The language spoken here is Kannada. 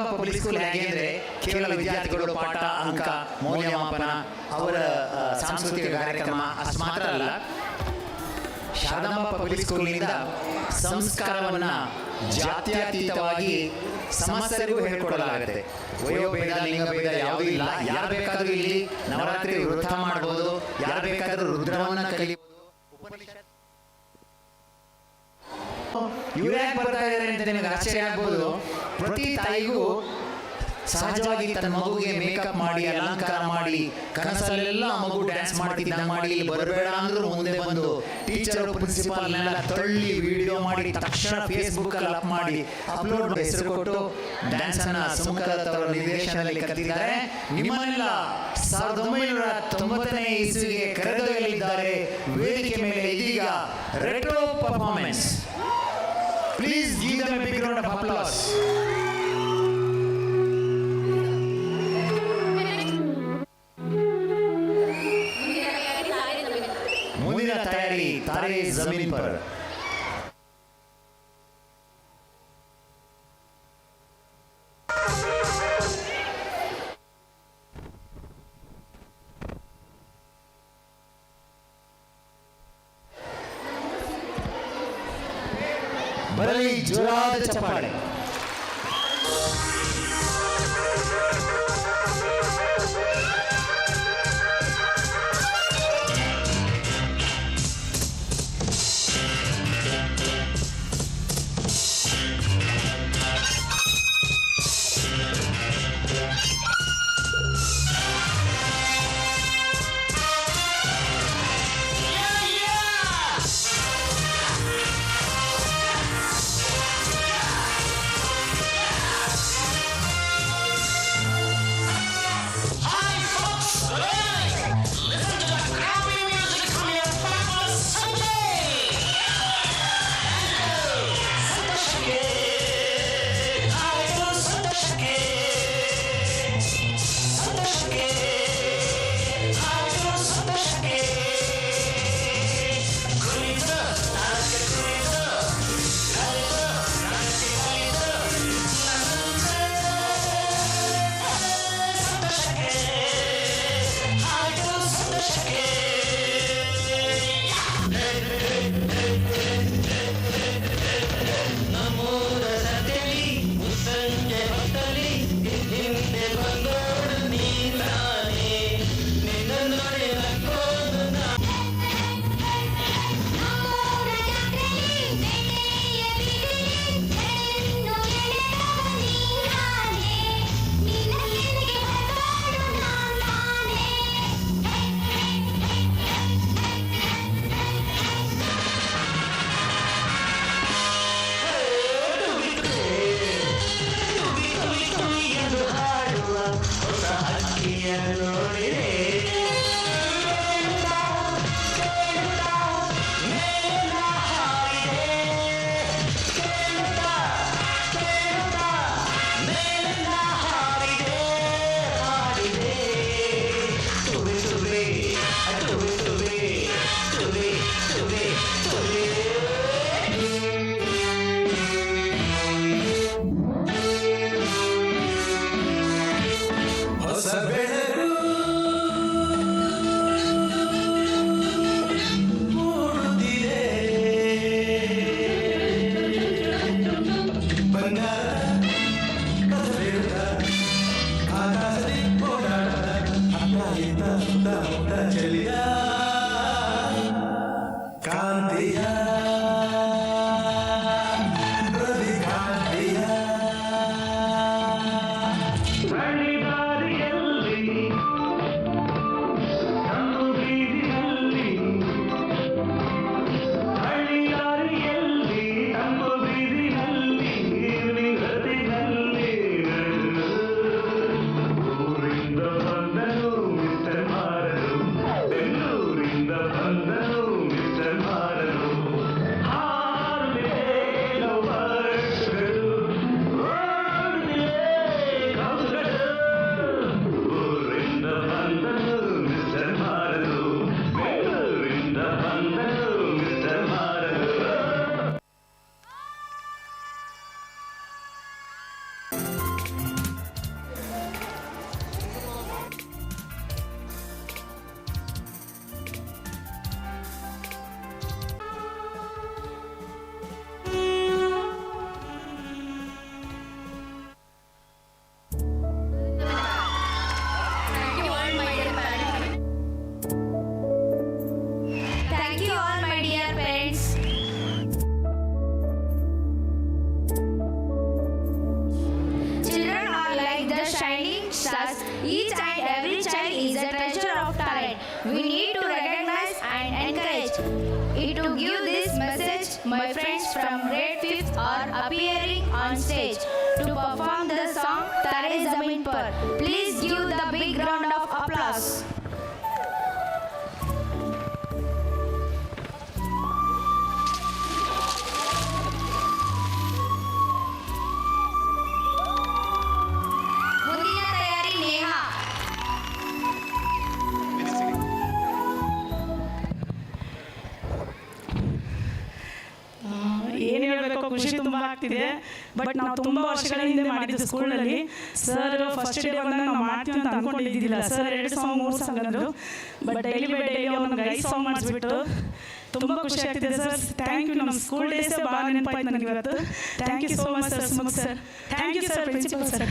ಶಾರದಾಂಬ ಪಬ್ಲಿಕ್ ಸ್ಕೂಲ್ ಹೇಗೆ ಅಂದರೆ ಕೇವಲ ವಿದ್ಯಾರ್ಥಿಗಳು ಪಾಠ, ಅಂಕ, ಮೌಲ್ಯಮಾಪನ, ಅವರ ಸಾಂಸ್ಕೃತಿಕ ಕಾರ್ಯಕ್ರಮ ಅಷ್ಟು ಮಾತ್ರ ಅಲ್ಲ. ಶಾರದಾಂಬ ಪಬ್ಲಿಕ್ ಸ್ಕೂಲ್ನಿಂದ ಸಂಸ್ಕಾರವನ್ನು ಜಾತ್ಯತೀತವಾಗಿ ಸಮಸ್ಯೆಗೂ ಹೇಳ್ಕೊಡಲಾಗುತ್ತೆ. ವಯೋಭೇದ ಲಿಂಗಭೇದ ಯಾವುದೂ ಇಲ್ಲ. ಯಾರು ಬೇಕಾದರೂ ಇಲ್ಲಿ ನವರಾತ್ರಿ ವೃತ್ತ ಮಾಡ್ಬೋದು. ಯಾರು ಬೇಕಾದರೂ ರುದ್ರವನ್ನು ಕಲಿಬಹುದು ಇವ್ರು ಯಾಕೆ ಬರ್ತಾ ಇದ್ದಾರೆ ಅಂತ ನಿಮಗೆ ಆಶ್ಚರ್ಯ ಆಗ್ಬೋದು? ಪ್ರತಿ ತಾಯಿಗೂ ಸಹಜವಾಗಿ ತನ್ನ ಮಗುಗೆ ಮೇಕಪ್ ಮಾಡಿ, ಅಲಂಕಾರ ಮಾಡಿ, ಕನಸಲ್ಲೆಲ್ಲ ಮಗು ಡ್ಯಾನ್ಸ್ ಮಾಡ್ತಿದ್ದ ಮಾಡಿ ಬರಬೇಡ ಅಂದ್ರೂ ಮುಂದೆ ಬಂದು ಟೀಚರ್ ಪ್ರಿನ್ಸಿಪಾಲ್ ತಳ್ಳಿ ವಿಡಿಯೋ ಮಾಡಿ, ತಕ್ಷಣ ಫೇಸ್ಬುಕ್ ಅಲ್ಲಿ ಅಪ್ ಮಾಡಿ ಅಪ್ಲೋಡ್ ಹೆಸರು ಕೊಟ್ಟು ಡ್ಯಾನ್ಸ್ ಅನ್ನ ಸುಮುಖದತ್ತ ನಿರ್ದೇಶನದಲ್ಲಿ ಕರೆದಿದ್ದಾರೆ. ನಿಮ್ಮನ್ನೆಲ್ಲ ಸಾವಿರದ ಒಂಬೈನೂರ ತೊಂಬತ್ತನೇ ಇಸುವಿಗೆ ಕರೆದೊಯ್ಯಲಿದ್ದಾರೆ. ವೇದಿಕೆ ಮೇಲೆ ಇದೀಗ retro performance please of applause. मुंदीला तयारी तारे जमीन पर Bareilly जुराद चपाडे is a treasure of talent. We need to recognize and encourage. It to give this message, my friends from grade 5th are appearing on stage. ಖುಷಿ ತುಂಬ ಆಗ್ತಿದೆ. ಬಟ್ ನಾವು ತುಂಬ ವರ್ಷಗಳ ಹಿಂದೆ ಮಾಡಿದ್ದು ಸ್ಕೂಲಲ್ಲಿ ಸರ್ ಫಸ್ಟ್ ಡೇ ಬಂದಾಗ ನಾವು ಮಾಡ್ತೀವಿ ಅಂತ ಅಂದ್ಕೊಂಡಿದ್ದಿಲ್ಲ ಸರ್ ಎರಡು ಸಾಂಗ್ ಮೂರು ಸಾಂಗ್ ಅಂದರು. ಬಟ್ ಡೈಲಿ ಬೈ ಡೈಲಿ ನಮ್ಗೆ ಐದು ಸಾಂಗ್ ಮಾಡಿಸ್ಬಿಟ್ಟು ತುಂಬ ಖುಷಿ ಆಗ್ತಿದೆ. ಸರ್ ಥ್ಯಾಂಕ್ ಯು ನಮ್ಮ ಸ್ಕೂಲ್ ಡೇಸೇ ಭಾಳ ನೆನಪಾಯ್ತು ನನಗೆ ಇವತ್ತು. Thank you so much sir ಸುಮಕ್ sir thank you sir principal sir